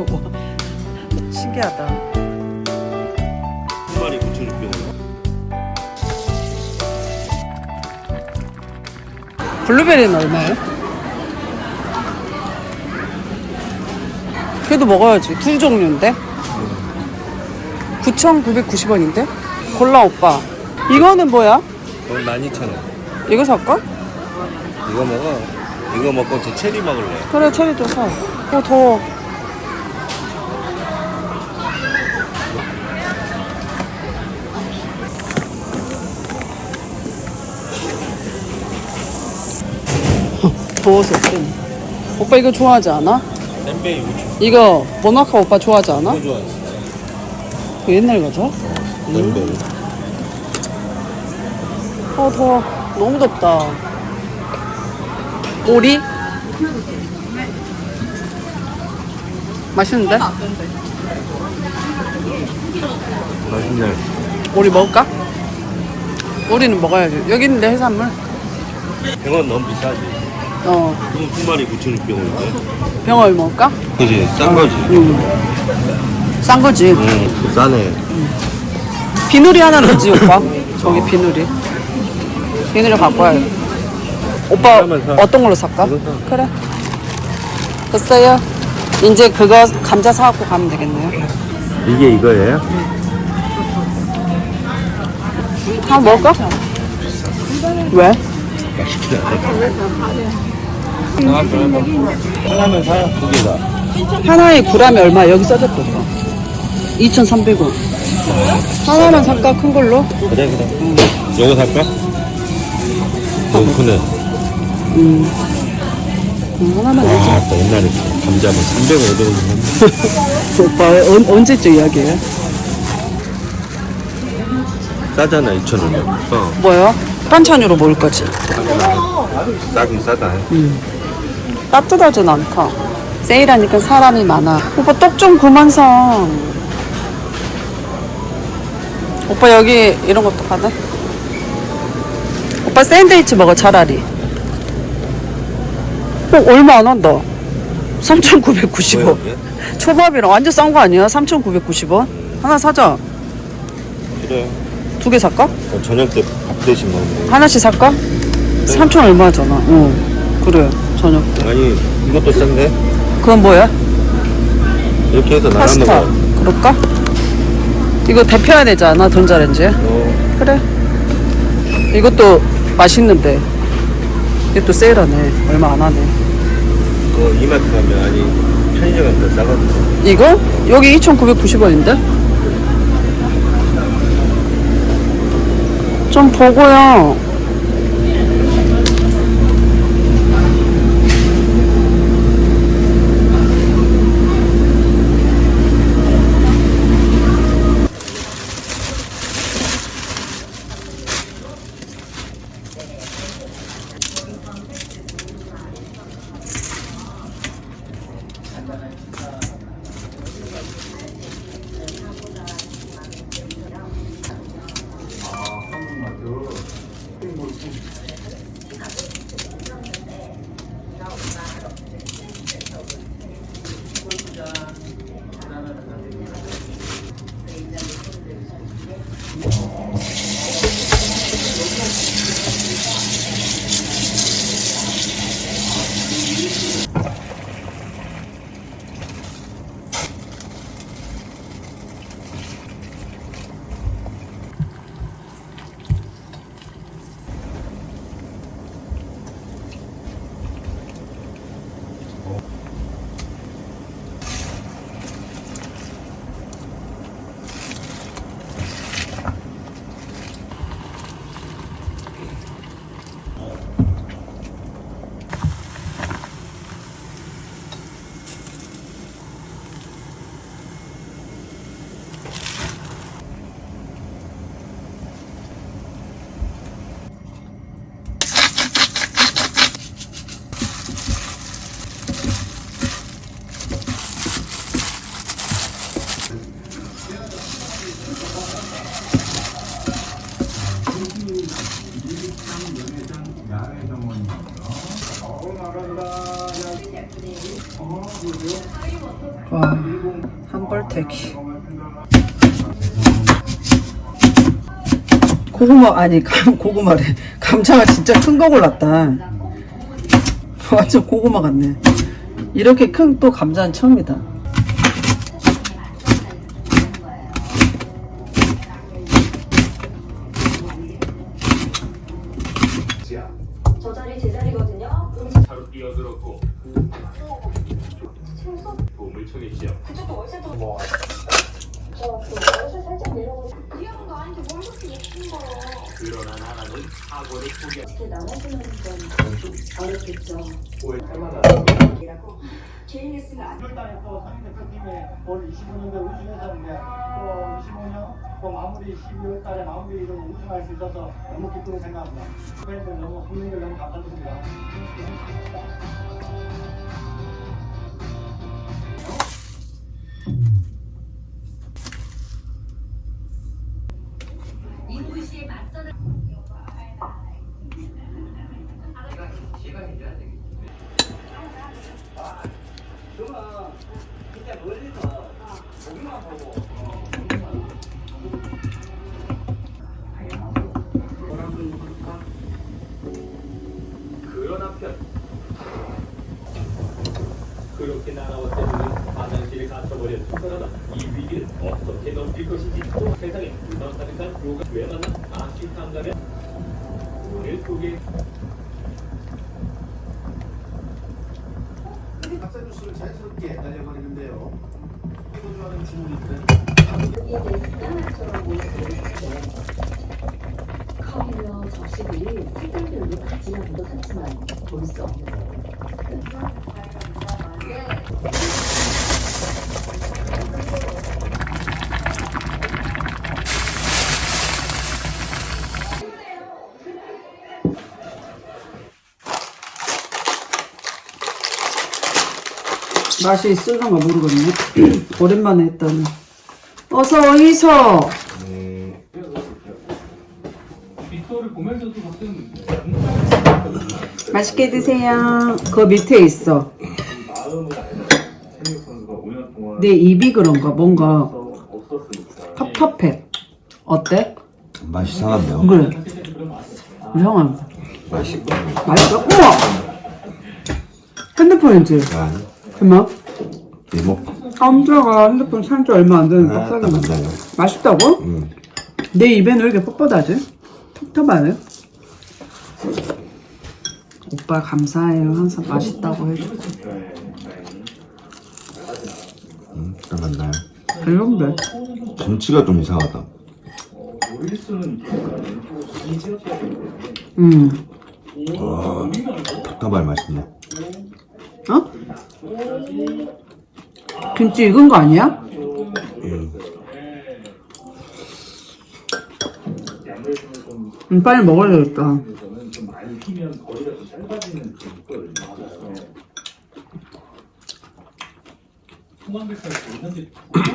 신기하다. 한 마리 9,600원. 블루베리는 얼마예요? 그래도 먹어야지. 두 종류인데? 9,990원인데? 골라, 오빠. 이거는 뭐야? 그건 12,000원. 이거 살까? 이거 먹어. 이거 먹고 저 체리 먹을래. 그래, 체리 좀 사. 어, 더워. 더워서 어쩌니. 오빠 이거 좋아하지 않아? 5,000원. 이거 모나카 오빠 좋아하지 않아? 이거 좋아. 그 옛날 거죠? 샌베이. 어 더워 너무 덥다 오리? 맛있는데? 맛있네. 오리 먹을까? 오리는 먹어야지 여기 있는데 해산물 이건 너무 비싸지. 어 이건 두 마리 9,600원인데. 병어를 먹을까? 그지? 싼 거지. 싼 거지 응. 싸네. 비누리 하나 넣지 오빠 저기 비누리 비누리 갖고 돼 오빠 하나만 사. 어떤 걸로 살까? 이거 사. 그래 됐어요 이제 그거 감자 사갖고 가면 되겠네요 이게 이거예요? 하나 먹을까? 왜? 맛있긴 하네. 하나만 사. 두 개 다. 하나에 구람이 얼마? 여기 써졌다. 2,300원. 하나만 살까? 큰 걸로? 그래 그래. 요거 살까? 요거 크네. 음, 하나만 내자. 아, 옛날에 감자 뭐 300, 500원 했는데. 오빠, 언, 언제쯤 이야기해? 싸잖아 2,000원이면. 어. 뭐요? 반찬으로 먹을 거지. 싸긴 싸다. 따뜻하진 않다. 세일하니까 사람이 많아. 오빠 떡 좀 그만 사. 오빠 여기 이런 것도 받아? 오빠 샌드위치 먹어 차라리. 어, 얼마 안 한다. 3,990원. 뭐야? 초밥이랑 완전 싼 거 아니야? 3,990원? 하나 사자. 그래. 두 개 살까? 어, 저녁 때 밥 대신 먹는 거. 하나씩 살까? 3,000 얼마잖아. 응. 그래. 저녁 때. 아니 이것도 싼데? 그건 뭐야? 이렇게 해서 나눠 파스타. 먹어. 그럴까? 이거 데펴야 되잖아, 전자레인지에. 어. 그래. 이것도 맛있는데. 이것도 세일하네. 얼마 안 하네. 그 이마트 가면 아니 편의점 가면 더 싸거든. 이거? 여기 2,990원인데? 좀 보고요. 뻘태기. 고구마 아니 감, 고구마래. 감자가 진짜 큰 거 골랐다. 완전 고구마 같네. 이렇게 큰 또 감자는 처음이다. 올 25년도 우승했었는데 또 25년 또 마무리 12월 달에 마무리로 우승할 수 있어서 너무 기쁘게 생각합니다. 팬들 너무 국민들 너무 감사드립니다. 그런 한편 그렇게 나라와 때문에 화장실에 그러나 이 위기를 어떻게 넘길 것인지 또 세상에 불만 가득한 요가 왜 만나 아시탄가면 오늘 소개 박사 뉴스를 자연스럽게 날려버리는데요. 이거 좋아하는 주문인데 컵이며 접시들이 색깔별로 가지나 보다 같지만 볼수 없는 맛이 있을런가 모르겠네. 오랜만에 했더니. 어서 어이서. 맛있게 드세요. 그 밑에 있어. 내 입이 그런가 뭔가 텁텁해. 어때? 맛 이 상한데요? 그래. 이상한. 맛이 맛있어? 우와! 핸드폰이지? 아니 얼마? 이모 깜짝아 핸드폰 산 지 얼마 안 되는 아, 뻑뻑이 딱 맛. 맞아요 맛있다고? 응 내 입에는 왜 이렇게 뻣뻣하지? 텁텁하네. 오빠 감사해요. 항상 맛있다고 해줘. 응, 딱 맞나요? 별론데. 김치가 좀 이상하다 음. 와 답답할 맛있네 어? 김치 익은 거 아니야? 응. 음, 빨리 먹어야 되겠다.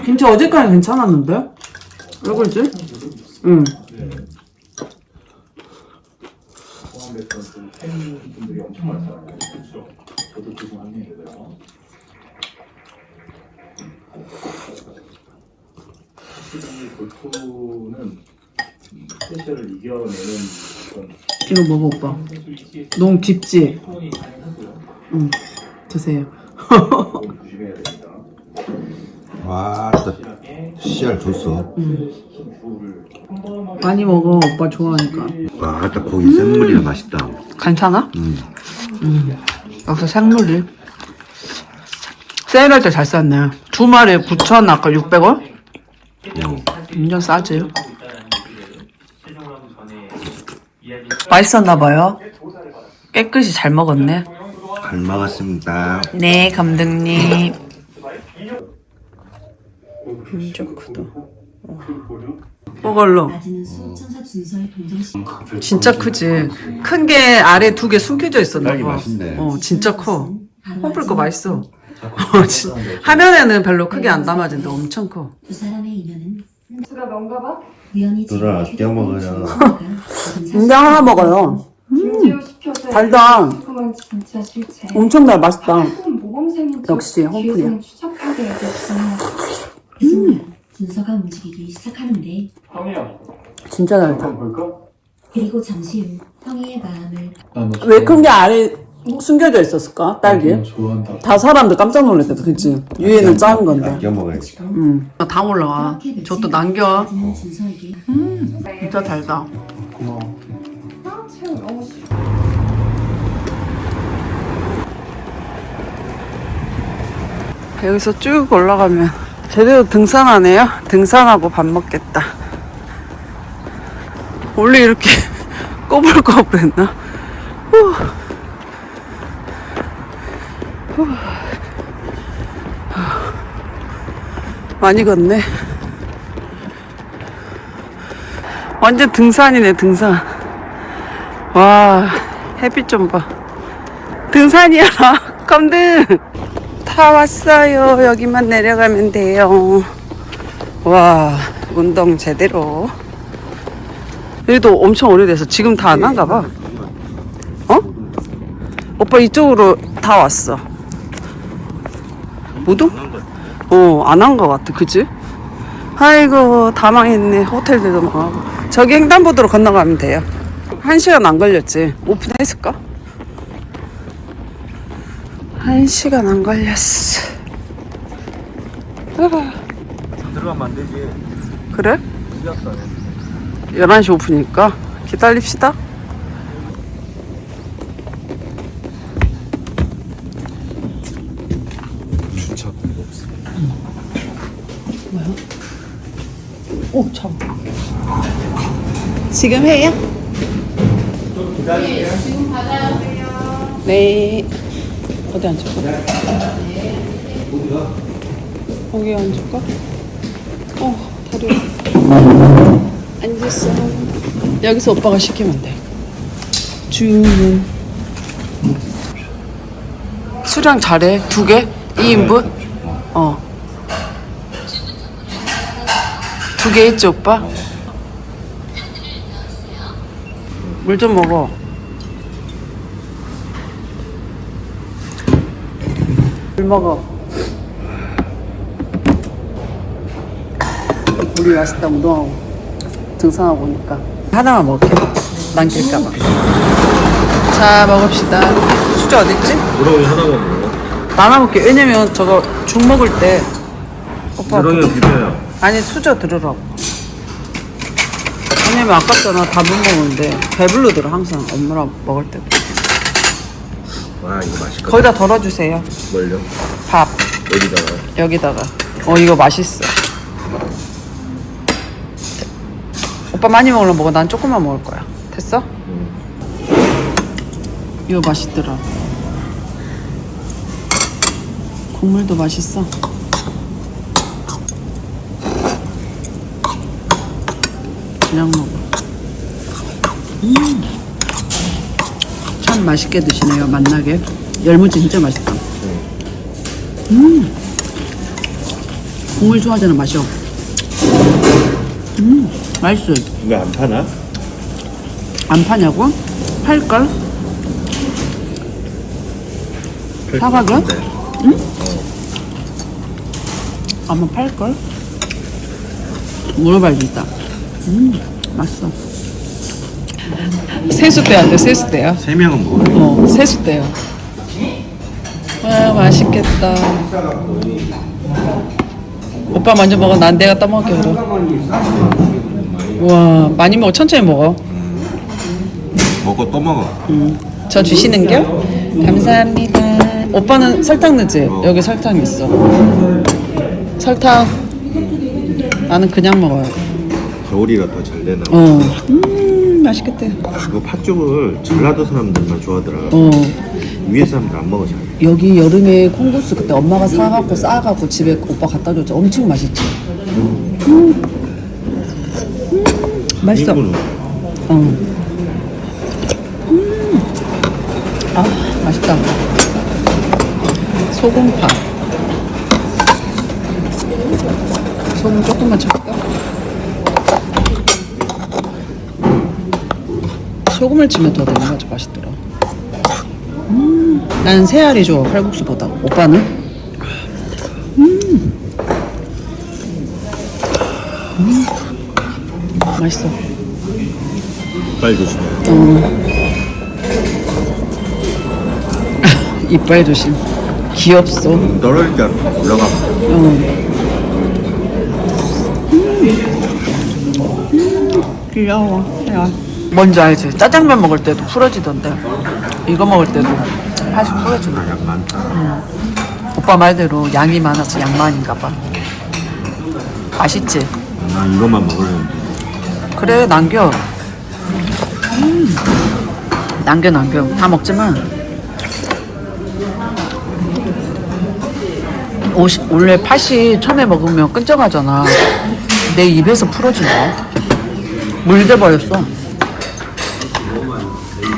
김치 어제까지 괜찮았는데? 왜 그러지? 응. 골프는 스페셜을 이겨내는 그런 이거 먹어, 오빠. 너무 깊지? 응. 드세요. 와 진짜 씨알 줬어 한 번만 많이 먹어, 오빠 좋아하니까. 와딱 고기 생물이라 맛있다 괜찮아? 응. 여기서 생물이. 세일할 때 잘 쌌네. 두 마리에 9천, 아까 600원? 응. 완전 싸지. 맛있었나봐요. 깨끗이 잘 먹었네. 잘 먹었습니다 네, 감독님. 진짜 크다. 뽀글로. 낮에는 수천사 준서의 동정심 진짜 크지. 큰 게 아래 두 개 숨겨져 있었나 딸기 봐. 맛있네. 어, 진짜 커. 홈플 거 맛있어. 어, 진- 화면에는 별로 크게 안 담아진데 엄청 커. 두 사람의 인연은 수가 뭔가 봐? 우연히 누나 아껴 먹어요. 인장 하나 먹어요. 달다. 진짜 실체. 엄청 달 맛있다. 모범생인 역시 홈플이야. 추적하게 순서가 움직이기 시작하는데 형이요. 진짜 달다. 볼까? 그리고 잠시 후 형이의 마음을 왜 큰 게 아래 숨겨져 있었을까? 딸기? 좋아한다. 다 사람들 깜짝 놀랐겠다, 그치? 위에는 작은 건데. 남겨 먹어야지. 응. 다 올라와. 그렇게 저것도 남겨. 가지는 준서에게 진짜 달다. 고마워. 여기서 쭉 올라가면 제대로 등산하네요. 등산하고 밥 먹겠다. 원래 이렇게 꼬불꼬불했나? 후. 후. 많이 걷네. 완전 등산이네, 등산. 와, 햇빛 좀 봐. 등산이야, 컴등. 다 왔어요. 여기만 내려가면 돼요. 와, 운동 제대로. 여기도 엄청 오래돼서 지금 다 안 한가 봐. 어? 오빠 이쪽으로 다 왔어. 무도? 어, 안 한 것 같아. 그지? 아이고, 다 망했네. 호텔들도 망하고. 저기 횡단보도로 건너가면 돼요. 한 시간 안 걸렸지. 오픈했을까? 한 시간 안 걸렸어. 들어가면 안 되지. 그래? 늦었어요. 11시 오프니까 기다립시다. 주차 없어. 오, 참. 지금 해요? 네, 지금 받아야 돼요. 네. 어디 앉을까? 거기 앉을까? 어, 다리. 앉았어. 여기서 오빠가 시키면 돼. 주문. 수량 잘해. 두 개? 2인분? 어. 두 개 했지, 오빠? 물 좀 먹어. 먹어. 물이 맛있다, 운동하고. 등산하고 오니까. 하나만 먹을게. 남길까봐. 자, 먹읍시다. 수저 어딨지? 누렁이 하나만 먹어. 나눠 먹게. 왜냐면 저거 죽 먹을 때. 오빠. 누렁이가 비벼요. 아니 수저 들으라고 왜냐면 아깝잖아 다 못 먹는데 배불러들어 항상 엄마랑 먹을 때 와 이거 맛있겠다. 거기다 덜어주세요. 뭘요? 밥. 여기다가. 여기다가. 어 이거 맛있어. 오빠 많이 먹으면 먹어. 난 조금만 먹을 거야. 됐어? 이거 맛있더라. 국물도 맛있어. 그냥 먹어 음. 참 맛있게 드시네요 만나게 열무지 진짜 맛있다 음. 국물 좋아하잖아 마셔 음 맛있어 이거 안 파나? 안 파냐고? 팔걸? 사과가? 응? 아마 팔걸? 물어봐야겠다. 음, 맛있어. 세수대야 돼, 세수대야. 세 명은 먹어요. 어, 세수대요. 와, 맛있겠다. 오빠 먼저 먹어. 난 내가 그럼. 와, 많이 먹어. 천천히 먹어. 먹고 또 먹어. 저 주시는겨? 감사합니다. 오빠는 설탕 넣지? 여기 설탕 있어. 설탕. 나는 그냥 먹어요. 겨울이라 더 잘 되나? 어. 음, 맛있겠다. 이거 팥죽을 전라도 사람들만 좋아하더라. 어. 위에 사람들 안 먹어 잘. 여기 여름에 콩국수 그때 엄마가 사갖고 싸갖고 집에 오빠 갖다 줬지. 엄청 맛있지? 음. 음, 맛있어. 인분은 어. 음. 아, 맛있다. 소금파. 소금 조금만 쳤다. 소금을 치면 더 되는 거지 맛있더라. 음, 나는 새알이 좋아 칼국수보다. 오빠는? 음, 음. 맛있어. 빨리 조심해. 이빨 조심. 귀엽소. 떨어질 때 올라가. 귀여워. 야. 뭔지 알지? 짜장면 먹을 때도 풀어지던데. 이거 먹을 때도 팔이 풀어지네. 양 많다. 오빠 말대로 양이 많아서 양만인가 봐. 맛있지? 난 이것만 먹으려는데. 그래 남겨. 음. 남겨 남겨. 다 먹지만. 옷이, 원래 팥이 처음에 먹으면 끈적하잖아. 내 입에서 풀어진다. 물돼 버렸어.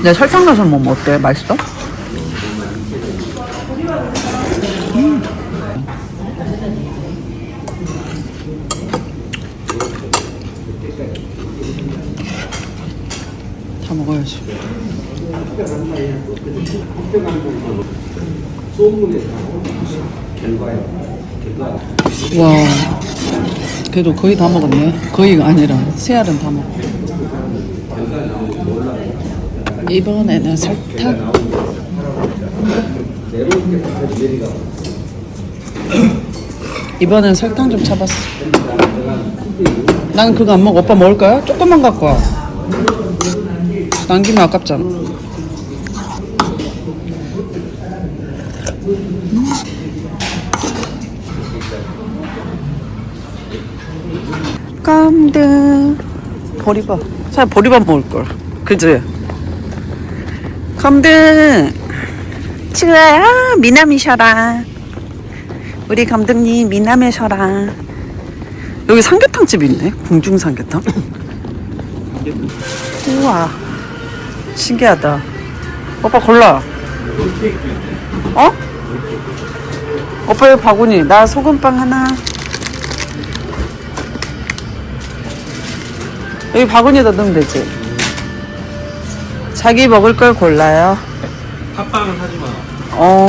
내 설탕 넣어서 먹으면 어때? 맛있어? 다 먹어야지. 와, 그래도 거의 다 먹었네. 거의가 아니라 새알은 다 먹어. 이번에는 설탕. 이번엔 설탕 좀 잡았어. 나는 그거 안 먹어. 오빠 먹을 거야? 조금만 갖고 와. 남기면 아깝잖아. 깜등 보리밥 차라리 보리밥 먹을 걸 그지? 감등 치우야 미남이셔라. 우리 감독님 미남이셔라. 여기 삼계탕집 있네. 궁중 삼계탕. 우와. 신기하다. 오빠 골라. 어? 오빠 여기 바구니. 나 소금빵 하나. 여기 바구니에다 넣으면 되지 자기 먹을 걸 골라요 팥빵은 하지 마. 어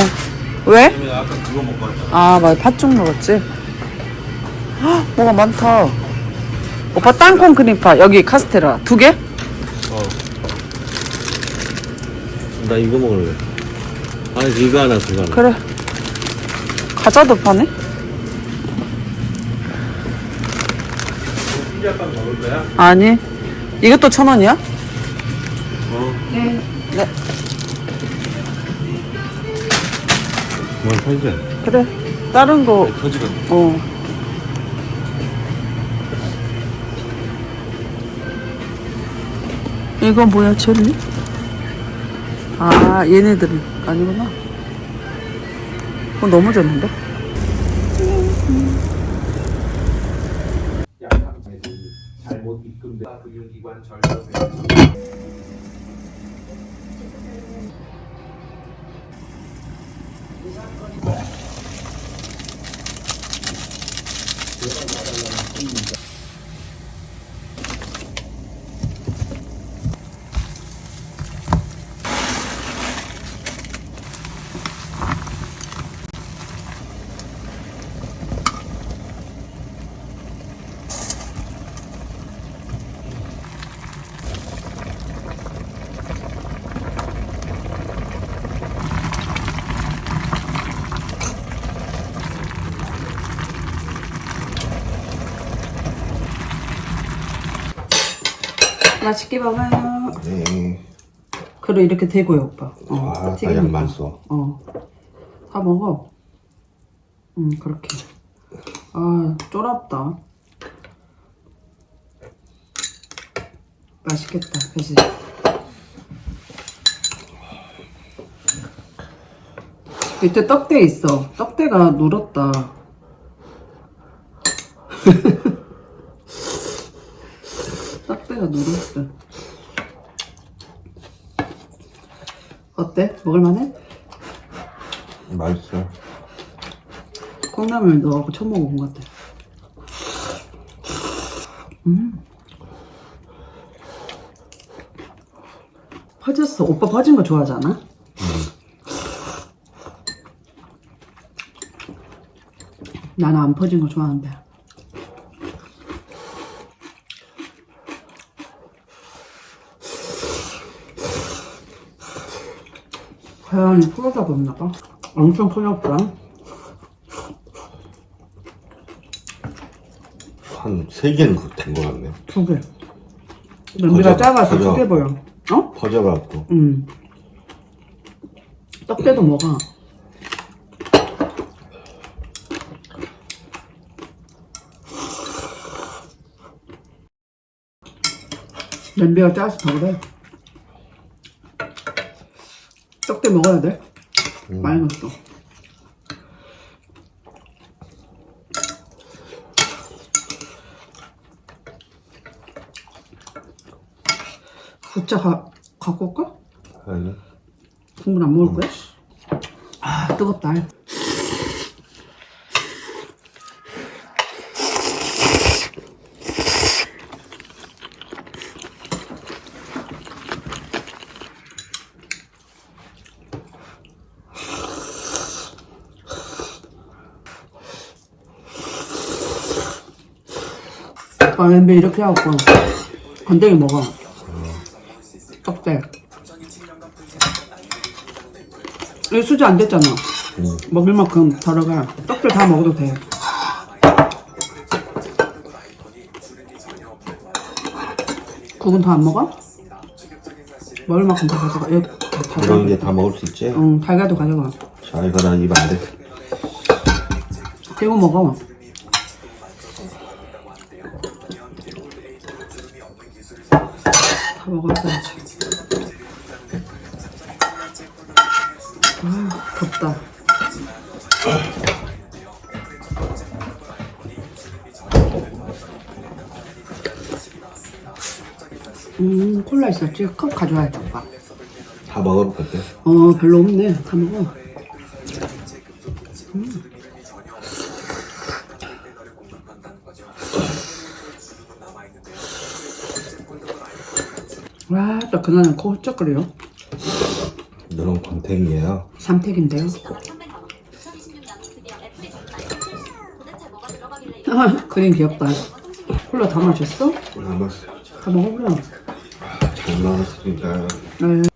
왜? 왜냐면 아까 그거 먹고 왔잖아. 아 맞아 팥죽 먹었지 헉, 뭐가 많다 오빠 땅콩 크림파 여기 카스테라 두 개? 어. 나 이거 먹을래. 아니 이거 하나 그거 하나. 그래 과자도 파네? 피자빵 먹을 거야? 아니 이것도 천 원이야? 어. 네뭐 사자. 그래 다른 거 터지가. 어. 이거 뭐야, 젤리? 아, 얘네들은 아니구나. 어, 넘어졌는데? 잘못 입금된 금융기관 절벽 맛있게 먹어요. 네. 그래, 이렇게 대고요, 오빠. 어, 아. 가장 많소. 어. 다 먹어. 응, 그렇게. 아, 쫄았다. 맛있겠다, 그지? 밑에 떡대 있어. 떡대가 눌었다. 떡대가 눌었어. 어때? 먹을만해? 맛있어. 콩나물 넣어갖고 처음 먹어본 것 같아. 음. 퍼졌어. 오빠 퍼진 거 좋아하지 않아? 나는 안 퍼진 거 좋아하는데. 하얀이 풀어다 보였나봐. 엄청 풀렸더라. 한세 개는 된것 같네. 두 개. 냄비가 거저- 작아서 거저. 두개 보여. 어? 퍼져갖고. 응. 떡대도 먹어. 냄비가 작아서 더 그래. 떡대 먹어야 돼. 많이 넣었어. 부자 가, 갖고 올까? 아니. 국물 안 먹을 거야? 아 뜨겁다 아 냄비 이렇게 하고 건더기 먹어 떡대 이 수지 안 됐잖아. 먹을 만큼 덜어가. 떡들 다 먹어도 돼. 국은 더 안 먹어? 먹을 만큼 더 가져가. 여기 다 이런 달걀. 게다 먹을 수 있지? 응, 달걀도 가져가. 자, 이거나 입안 돼. 대고 먹어. 다 먹어야지. 아, 덥다. 음, 콜라 있었지? 컵 가져와야겠다, 오빠. 다 먹을 건데. 어, 별로 없네. 다 먹어. 음. 와, 또 그날은 코 훌쩍거려요. 너는 권태기예요. 삼택인데요. 2026년 드디어 애플이 졌다. 도대체 뭐가 들어가길래 아, 그림 귀엽다. 콜라 다 마셨어? 남았어. 다 먹어보려. 잘 먹었으니까. 네.